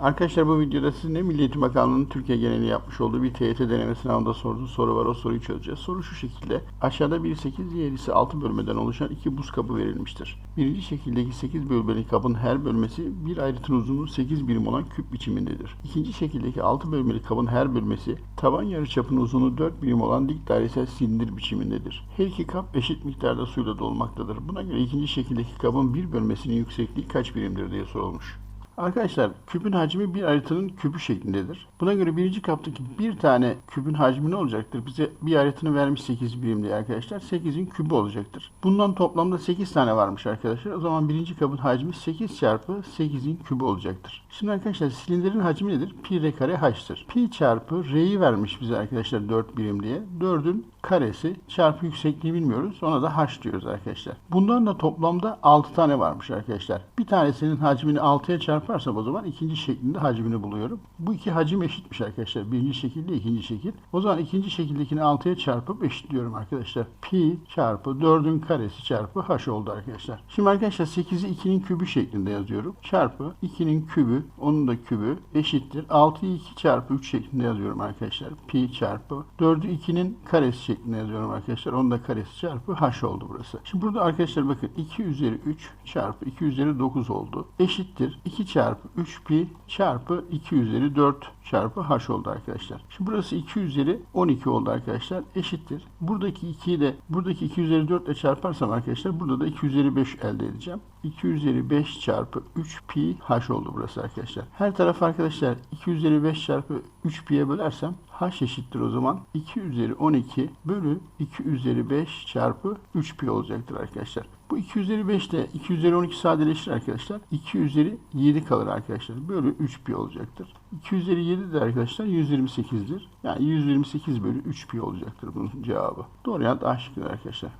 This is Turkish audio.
Arkadaşlar bu videoda sizinle Milli Eğitim Bakanlığı'nın Türkiye geneli yapmış olduğu bir TYT deneme sınavında sorduğu soru var. O soruyu çözeceğiz. Soru şu şekilde. Aşağıda bir 8 diğer ise 6 bölmeden oluşan iki buz kabı verilmiştir. Birinci şekildeki 8 bölmeli kabın her bölmesi bir ayrıtın uzunluğu 8 birim olan küp biçimindedir. İkinci şekildeki 6 bölmeli kabın her bölmesi taban yarıçapının uzunluğu 4 birim olan dik dairesel silindir biçimindedir. Her iki kap eşit miktarda suyla dolmaktadır. Buna göre ikinci şekildeki kabın bir bölmesinin yüksekliği kaç birimdir diye sorulmuş. Arkadaşlar küpün hacmi bir haritanın küpü şeklindedir. Buna göre birinci kaptaki bir tane küpün hacmi ne olacaktır? Bize bir haritanı vermiş 8 birim diye arkadaşlar. 8'in kübü olacaktır. Bundan toplamda 8 tane varmış arkadaşlar. O zaman birinci kabın hacmi 8 çarpı 8'in kübü olacaktır. Şimdi arkadaşlar silindirin hacmi nedir? Pi r kare h'tır. Pi çarpı r'yi vermiş bize arkadaşlar 4 birim diye. 4'ün karesi çarpı yüksekliği bilmiyoruz. Ona da h diyoruz arkadaşlar. Bundan da toplamda 6 tane varmış arkadaşlar. Bir tanesinin hacmini 6'ya çarparsam o zaman ikinci şeklinde hacmini buluyorum. Bu iki hacim eşitmiş arkadaşlar. Birinci şekilde ikinci şekil. O zaman ikinci şekildekini 6'ya çarpıp eşitliyorum arkadaşlar. Pi çarpı 4'ün karesi çarpı h oldu arkadaşlar. Şimdi arkadaşlar 8'i 2'nin kübü şeklinde yazıyorum. Çarpı 2'nin kübü, onun da kübü eşittir. 6'yı 2 çarpı 3 şeklinde yazıyorum arkadaşlar. Pi çarpı 4'ü 2'nin karesi şeklinde yazıyorum arkadaşlar. Onun da karesi çarpı h oldu burası. Şimdi burada arkadaşlar bakın 2 üzeri 3 çarpı 2 üzeri 9 oldu. Eşittir 2 çarpı 3 pi çarpı 2 üzeri 4 çarpı h oldu arkadaşlar. Şimdi burası 2 üzeri 12 oldu arkadaşlar. Eşittir. Buradaki 2'yi de buradaki 2 üzeri 4 ile çarparsam arkadaşlar burada da 2 üzeri 5 elde edeceğim. 2 üzeri 5 çarpı 3 pi h oldu burası arkadaşlar. Her taraf arkadaşlar 2 üzeri 5 çarpı 3 pi'ye bölersem h eşittir o zaman 2 üzeri 12 bölü 2 üzeri 5 çarpı 3 pi olacaktır arkadaşlar. Bu 2 üzeri 5 ile 2 üzeri 12 sadeleşir arkadaşlar. 2 üzeri 7 kalır arkadaşlar. Bölü 3 pi olacaktır. 2 üzeri 7 de arkadaşlar 128'dir. Yani 128 bölü 3 pi olacaktır bunun cevabı. Doğru yanıt A şıkkıdır arkadaşlar.